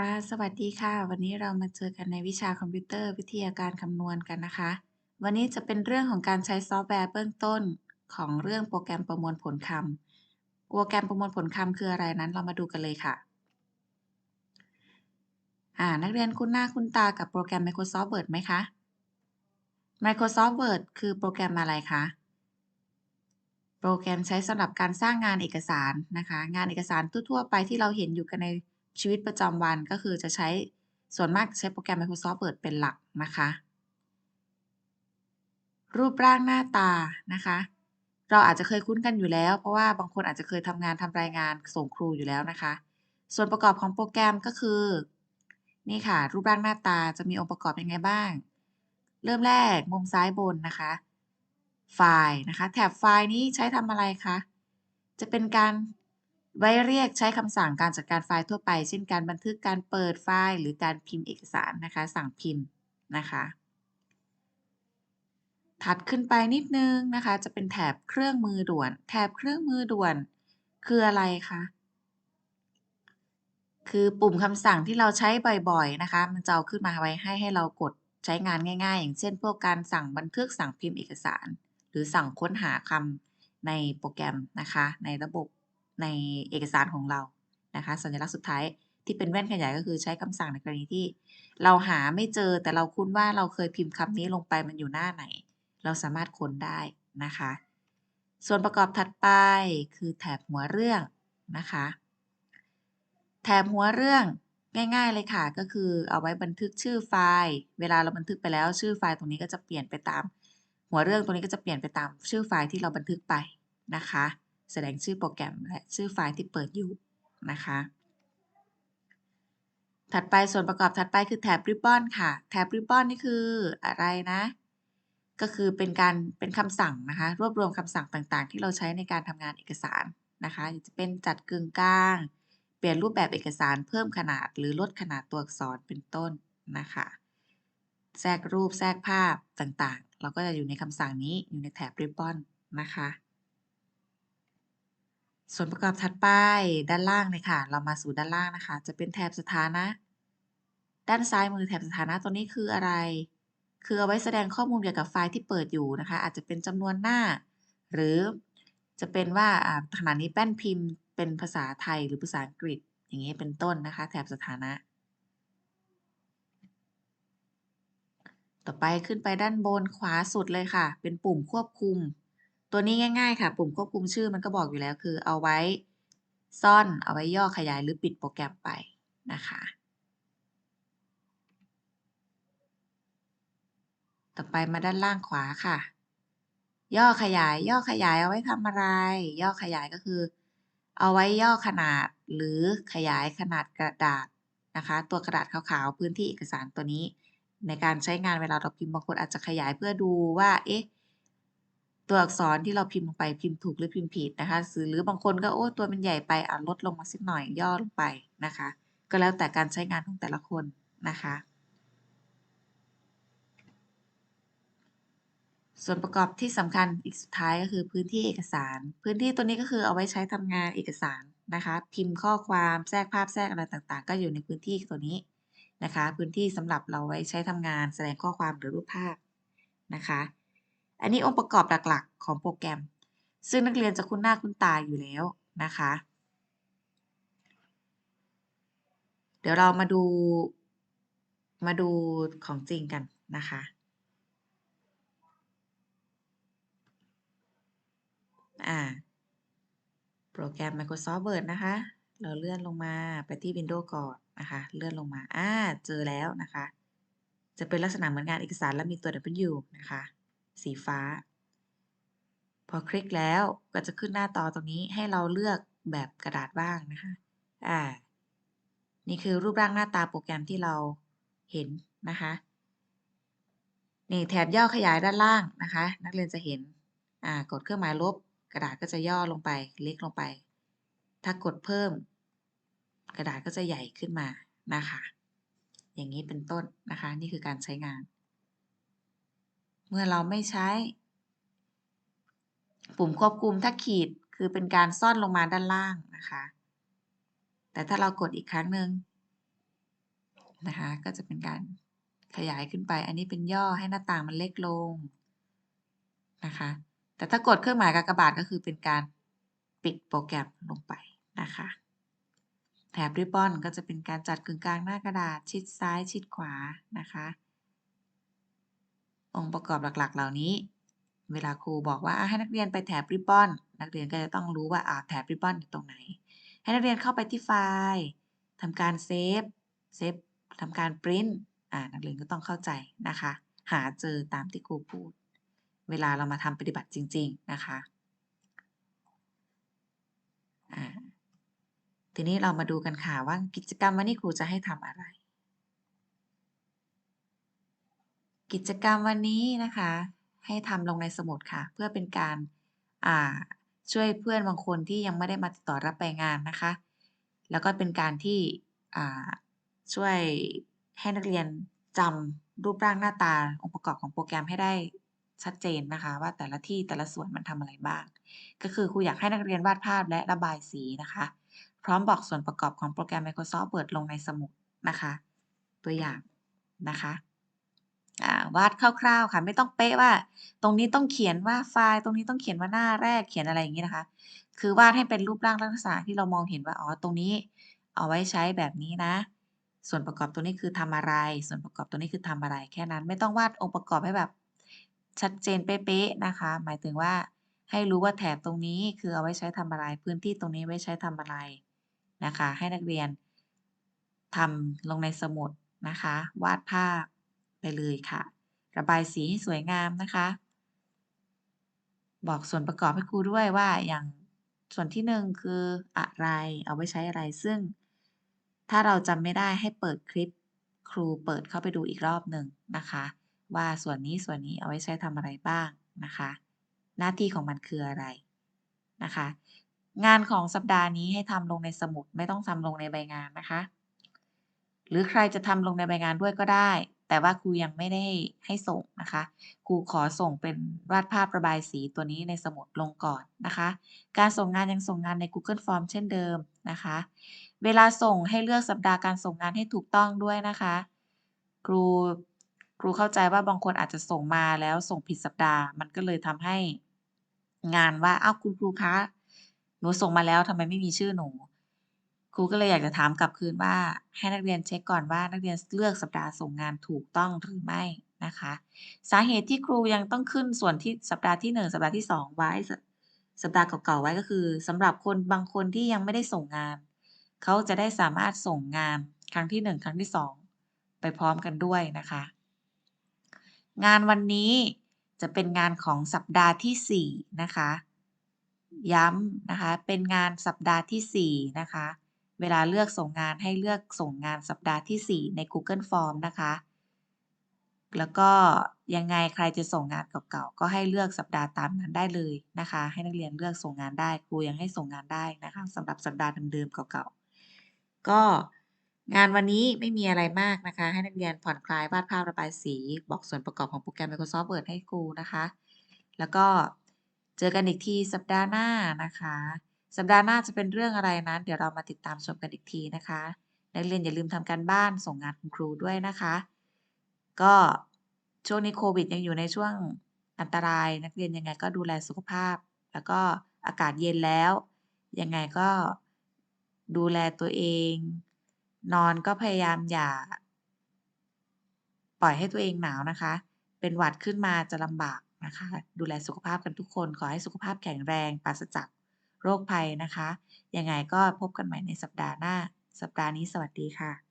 ค่ะ สวัสดีค่ะ วันนี้เรามาเจอกันในวิชาคอมพิวเตอร์วิทยาการคำนวณกันนะคะ วันนี้จะเป็นเรื่องของการใช้ซอฟต์แวร์เบื้องต้นของเรื่องโปรแกรมประมวลผลคำ โปรแกรมประมวลผลคำคืออะไรนั้นเรามาดูกันเลยค่ะอ่านักเรียนคุ้นหน้าคุ้นตากับโปรแกรม Microsoft Word ไหมคะ Microsoft Word คือโปรแกรมอะไรคะ โปรแกรมใช้สำหรับการสร้างงานเอกสารนะคะ งานเอกสารทั่วๆไปที่เราเห็นอยู่กันใน ชีวิตประจำวันก็คือจะใช้ส่วนมากใช้โปรแกรม Microsoft Word เป็นหลักนะคะ รูปร่างหน้าตานะคะ เราอาจจะเคยคุ้นกันอยู่แล้ว เพราะว่าบางคนอาจจะเคยทำงานทำรายงานส่งครูอยู่แล้วนะคะ ส่วนประกอบของโปรแกรมก็คือ นี่ค่ะ รูปร่างหน้าตาจะมีองค์ประกอบยังไงบ้าง เริ่มแรกมุมซ้ายบนนะคะ ไฟล์นะคะ แถบไฟล์นี้ใช้ทำอะไรคะจะเป็นการ ไว้เรียกใช้คำสั่งการจัดการไฟล์ทั่วไป เช่นการบันทึกการเปิดไฟล์ หรือการพิมพ์เอกสารนะคะ สั่งพิมพ์นะคะ ถัดขึ้นไปนิดนึงนะคะ จะเป็นแถบเครื่องมือด่วน แถบเครื่องมือด่วน คืออะไรคะคือปุ่มคำสั่งที่เราใช้บ่อยๆนะคะ มันจะเอาขึ้นมาไว้ให้ให้เรากดใช้งานง่าย ๆ อย่างเช่น พวกการสั่งบันทึกสั่งพิมพ์เอกสาร หรือสั่งค้นหาคำในโปรแกรมนะคะ ในระบบ ในเอกสารของเรานะคะ สัญลักษณ์สุดท้ายที่เป็นแว่นขยายก็คือใช้คำสั่งในกรณีที่ เราหาไม่เจอแต่เราคุ้นว่าเราเคยพิมพ์คำนี้ลงไปมันอยู่หน้าไหน เราสามารถค้นได้นะคะ ส่วนประกอบถัดไปคือแถบหัวเรื่องนะคะ แถบหัวเรื่องง่าย ๆ เลยค่ะ ก็คือเอาไว้บันทึกชื่อไฟล์ เวลาเราบันทึกไปแล้วชื่อไฟล์ตรงนี้ก็จะเปลี่ยนไปตาม หัวเรื่องตรงนี้ก็จะเปลี่ยนไปตามชื่อไฟล์ที่เราบันทึกไปนะคะ แสดงชื่อโปรแกรมและชื่อไฟล์ที่เปิดอยู่นะคะถัดไปส่วนประกอบถัดไปคือแถบ Ribbon ค่ะ แถบ Ribbon นี่คืออะไรนะ ก็คือเป็นการเป็นคำสั่งนะคะ รวบรวมคำสั่งต่างๆ ที่เราใช้ในการทำงานเอกสารนะคะจะเป็นจัดกึ่งกลาง เปลี่ยนรูปแบบเอกสารเพิ่มขนาด หรือลดขนาดตัวอักษรเป็นต้นนะคะ แทรกรูปแทรกภาพต่างๆ เราก็จะอยู่ในคำสั่งนี้อยู่ในแถบ Ribbon นะคะ ส่วนประกอบถัดไปด้านล่างเลยค่ะ เรามาสู่ด้านล่างนะคะ จะเป็นแถบสถานะ ด้านซ้ายมือแถบสถานะตัวนี้คืออะไร คือเอาไว้แสดงข้อมูลเกี่ยวกับไฟล์ที่เปิดอยู่นะคะ อาจจะเป็นจำนวนหน้า หรือจะเป็นว่าขณะนี้แป้นพิมพ์เป็นภาษาไทยหรือภาษาอังกฤษ อย่างนี้เป็นต้นนะคะ แถบสถานะ ต่อไปขึ้นไปด้านบนขวาสุดเลยค่ะ เป็นปุ่มควบคุม ตัวนี้ง่าย ๆ ค่ะ ปุ่มควบคุมชื่อมันก็บอกอยู่แล้วคือเอาไว้ซ่อนเอาไว้ย่อขยายหรือปิดโปรแกรมไปนะคะ ต่อไปมาด้านล่างขวาค่ะ ย่อขยายย่อขยายเอาไว้ทำอะไร ย่อขยายก็คือ เอาไว้ย่อขนาดหรือขยายขนาดกระดาษนะคะ ตัวกระดาษขาวๆพื้นที่เอกสารตัวนี้ ในการใช้งานเวลาเราพิมพ์บางคนอาจจะขยายเพื่อดูว่าเอ๊ะ ตัวอักษรที่เราพิมพ์ลงไปพิมพ์ถูกหรือพิมพ์ผิดนะคะ หรือบางคนก็โอ้ตัวมันใหญ่ไปอะลดลงมาสักหน่อยย่อลงไปนะคะ ก็แล้วแต่การใช้งานของแต่ละคนนะคะ ส่วนประกอบที่สำคัญอีกสุดท้ายก็คือพื้นที่เอกสาร พื้นที่ตัวนี้ก็คือเอาไว้ใช้ทำงานเอกสารนะคะ พิมพ์ข้อความแทรกภาพแทรกอะไรต่างๆ ก็อยู่ในพื้นที่ตัวนี้นะคะ พื้นที่สำหรับเราไว้ใช้ทำงานแสดงข้อความหรือรูปภาพนะคะ อันนี้องค์ประกอบหลักๆ ของโปรแกรม ซึ่งนักเรียนจะคุ้นหน้าคุ้นตาอยู่แล้วนะคะ เดี๋ยวเรามาดูมาดูของจริงกันนะคะอ่าโปรแกรม Microsoft Word นะคะ เราเลื่อนลงมาไปที่ Windows ก่อนนะคะ เลื่อนลงมา อ่า เจอแล้วนะคะ จะเป็นลักษณะเหมือนงานเอกสารแล้วมีตัว W นะคะ สีฟ้า พอคลิกแล้วก็จะขึ้นหน้าต่อตรงนี้ให้เราเลือกแบบกระดาษบ้างนะคะ อ่า นี่คือรูปร่างหน้าตาโปรแกรมที่เราเห็นนะคะ นี่แถบย่อขยายด้านล่างนะคะ นักเรียนจะเห็น อ่า กดเครื่องหมายลบ กระดาษก็จะย่อลงไป เล็กลงไป ถ้ากดเพิ่ม กระดาษก็จะใหญ่ขึ้นมานะคะ อย่างนี้เป็นต้นนะคะ นี่คือการใช้งาน มื่อเราไม่ใช้ ปุ่มควบคุมถ้าขีดคือเป็นการซ่อนลงมาด้านล่างนะคะ แต่ถ้าเรากดอีกครั้งหนึ่งนะคะ ก็จะเป็นการขยายขึ้นไป อันนี้เป็นย่อให้หน้าต่างมันเล็กลงนะคะ แต่ถ้ากดเครื่องหมายกากบาทก็คือเป็นการปิดโปรแกรมลงไปนะคะ แถบ Ribbon ก็จะเป็นการจัดกึ่งกลางหน้ากระดาษชิดซ้ายชิดขวานะคะ องค์ประกอบหลักๆ เหล่านี้ เวลาครูบอกว่าให้นักเรียนไปแถบ Ribbon นักเรียนก็จะต้องรู้ว่าอ่าแถบ Ribbon อยู่ตรงไหน ให้นักเรียนเข้าไปที่ไฟล์ทำการเซฟ เซฟทำการพรินอ่านักเรียนก็ต้องเข้าใจนะคะ หาเจอตามที่ครูพูด เวลาเรามาทำปฏิบัติจริง ๆ นะคะอ่าทีนี้เรามาดูกันค่ะว่ากิจกรรมวันนี้ครูจะให้ทำอะไร กิจกรรมวันนี้นะคะ ให้ทำลงในสมุดค่ะ เพื่อเป็นการาช่วยเพื่อนบางคนที่ยังไม่ได้มาติดต่อรับใบงานนะคะ แล้วก็เป็นการที่ช่วยให้นักเรียนจำรูปร่างหน้าตาองค์ประกอบของโปรแกรมให้ได้ชัดเจนนะคะ ว่าแต่ละที่แต่ละส่วนมันทำอะไรบ้าง ก็คือครูอยากให้นักเรียนวาดภาพและระบายสีนะคะ พร้อมบอกส่วนประกอบของโปรแกรม Microsoft Word ลงในสมุดนะคะ ตัวอย่างนะคะ วาดคร่าวๆค่ะ ไม่ต้องเป๊ะว่า ตรงนี้ต้องเขียนว่าไฟล์ ตรงนี้ต้องเขียนว่าหน้าแรกเขียนอะไรอย่างงี้นะคะ คือวาดให้เป็นรูปร่างลักษณะที่เรามองเห็นว่าอ๋อตรงนี้เอาไว้ใช้แบบนี้นะ ส่วนประกอบตัวนี้คือทำอะไร ส่วนประกอบตัวนี้คือทำอะไร แค่นั้นไม่ต้องวาดองค์ประกอบให้แบบ ชัดเจนเป๊ะๆนะคะ หมายถึงว่าให้รู้ว่าแถบตรงนี้คือเอาไว้ใช้ทำอะไร พื้นที่ตรงนี้ไว้ใช้ทำอะไรนะคะ ให้นักเรียนทำลงในสมุดนะคะ วาดภาพ ไปเลยค่ะ ระบายสีให้สวยงามนะคะ บอกส่วนประกอบให้ครูด้วยว่าอย่างส่วนที่1คืออะไร เอาไว้ใช้อะไร ซึ่ง ถ้าเราจำไม่ได้ให้เปิดคลิปครูเปิดเข้าไปดูอีกรอบหนึ่งนะคะ ว่าส่วนนี้ส่วนนี้เอาไว้ใช้ทำอะไรบ้างนะคะ หน้าที่ของมันคืออะไรนะคะ งานของสัปดาห์นี้ให้ทำลงในสมุดไม่ต้องทำลงในใบงานนะคะ หรือใครจะทำลงในใบงานด้วยก็ได้ แต่ว่าครูยังไม่ได้ให้ส่งนะคะ ครูขอส่งเป็นวาดภาพระบายสีตัวนี้ในสมุดลงก่อนนะคะ การส่งงานยังส่งงานใน Google Form เช่นเดิมนะคะ เวลาส่งให้เลือกสัปดาห์การส่งงานให้ถูกต้องด้วยนะคะ ครูครูเข้าใจว่าบางคนอาจจะส่งมาแล้วส่งผิดสัปดาห์ มันก็เลยทำให้งานว่าอ้าวคุณครูคะหนูส่งมาแล้วทำไมไม่มีชื่อหนู ครูก็เลยอยากจะถามกลับคืนว่า ให้นักเรียนเช็กก่อนว่านักเรียนเลือกสัปดาห์ส่งงานถูกต้องหรือไม่นะคะ สาเหตุที่ครูยังต้องขึ้นส่วนที่สัปดาห์ที่ 1 สัปดาห์ที่ 2 ไว้ สัปดาห์เก่าๆไว้ก็คือสำหรับคนบางคนที่ยังไม่ได้ส่งงาน เขาจะได้สามารถส่งงานครั้งที่ 1 ครั้งที่ 2 ไปพร้อมกันด้วยนะคะ งานวันนี้จะเป็นงานของสัปดาห์ที่ 4 นะคะ ย้ำนะคะ เป็นงานสัปดาห์ที่ 4 นะคะ เวลาเลือกส่งงานให้เลือกส่งงานสัปดาห์ที่ 4 ใน Google Form นะคะ แล้วก็ยังไงใครจะส่งงานเก่าๆ ก็ให้เลือกสัปดาห์ตามนั้นได้เลยนะคะ ให้นักเรียนเลือกส่งงานได้ ครูยังให้ส่งงานได้นะคะสำหรับสัปดาห์เดิมๆ เก่าๆ ก็งานวันนี้ไม่มีอะไรมากนะคะ ให้นักเรียนผ่อนคลายวาดภาพระบายสี บอกส่วนประกอบของโปรแกรม Microsoft Word ให้ครูนะคะ แล้วก็เจอกันอีกทีสัปดาห์หน้านะคะ สัปดาห์หน้าจะเป็นเรื่องอะไรนั้น เดี๋ยวเรามาติดตามชมกันอีกทีนะคะ นักเรียนอย่าลืมทำการบ้านส่งงานคุณครูด้วยนะคะ ก็ช่วงนี้โควิดยังอยู่ในช่วงอันตราย นักเรียนยังไงก็ดูแลสุขภาพ แล้วก็อากาศเย็นแล้ว ยังไงก็ดูแลตัวเอง นอนก็พยายามอย่า ปล่อยให้ตัวเองหนาวนะคะ เป็นหวัดขึ้นมาจะลำบากนะคะ ดูแลสุขภาพกันทุกคน ขอให้สุขภาพแข็งแรงปราศจาก โรคภัยนะคะ ยังไงก็พบกันใหม่ในสัปดาห์หน้า สัปดาห์นี้สวัสดีค่ะ